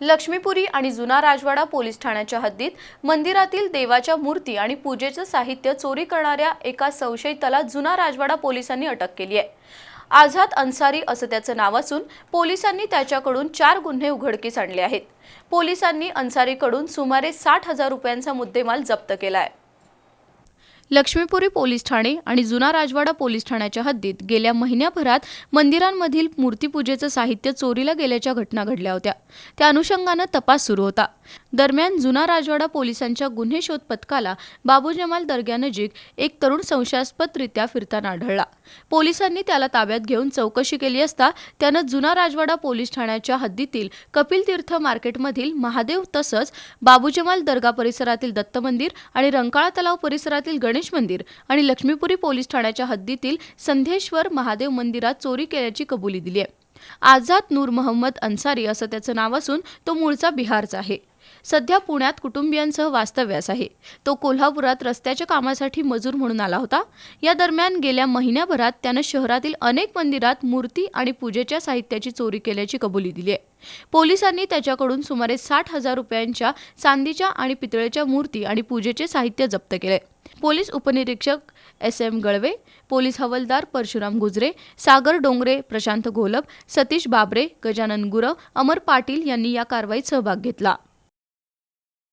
लक्ष्मीपुरी आणि जुना राजवाडा पोलीस ठाण्याच्या हद्दीत मंदिरातील देवाच्या मूर्ती आणि पूजेचं साहित्य चोरी करणाऱ्या एका संशयिताला जुना राजवाडा पोलिसांनी अटक केली आहे. आझाद अन्सारी असं त्याचं नाव असून पोलिसांनी त्याच्याकडून चार गुन्हे उघडकीस आणले आहेत. पोलिसांनी अन्सारीकडून सुमारे साठ हजार रुपयांचा मुद्देमाल जप्त केला आहे. लक्ष्मीपुरी पोलीस ठाणे आणि जुना राजवाडा पोलीस ठाण्याच्या हद्दीत गेल्या महिन्याभरात मंदिरांमधील मूर्तीपूजेचं साहित्य चोरीला गेल्याच्या घटना घडल्या होत्या. त्या अनुषंगानं तपास सुरू होता. दरम्यान जुना राजवाडा पोलिसांच्या गुन्हे शोध पथकाला बाबू जमाल दर्ग्यानजीक एक तरुण संशयास्पदरित्या फिरताना आढळला. पोलिसांनी त्याला ताब्यात घेऊन चौकशी केली असता त्यानं जुना राजवाडा पोलीस ठाण्याच्या हद्दीतील कपिल तीर्थ मार्केटमधील महादेव तसंच बाबू जमाल दर्गा परिसरातील दत्त मंदिर आणि रंकाळा तलाव परिसरातील गणेश मंदिर आणि लक्ष्मीपुरी पोलीस ठाण्याच्या हद्दीतील संधेश्वर महादेव मंदिरात चोरी केल्याची कबुली दिली आहे. आझाद नूर मोहम्मद अन्सारी असं त्याचं नाव असून तो मूळचा बिहारचा आहे. सध्या पुण्यात कुटुंबियांसह वास्तव्यास आहे. तो कोल्हापुरात रस्त्याच्या कामासाठी मजूर म्हणून आला होता. या दरम्यान गेल्या महिन्याभरात त्यानं शहरातील अनेक मंदिरात मूर्ती आणि पूजेच्या साहित्याची चोरी केल्याची कबुली दिली आहे. पोलिसांनी त्याच्याकडून सुमारे साठ हजार रुपयांच्या चांदीच्या आणि पितळेच्या मूर्ती आणि पूजेचे साहित्य जप्त केले. पोलीस उपनिरीक्षक एस एम गळवे पोलीस हवालदार परशुराम गुजरे सागर डोंगरे प्रशांत घोलप सतीश बाबरे गजानन गुरव अमर पाटील यांनी या कारवाईत सहभाग घेतला.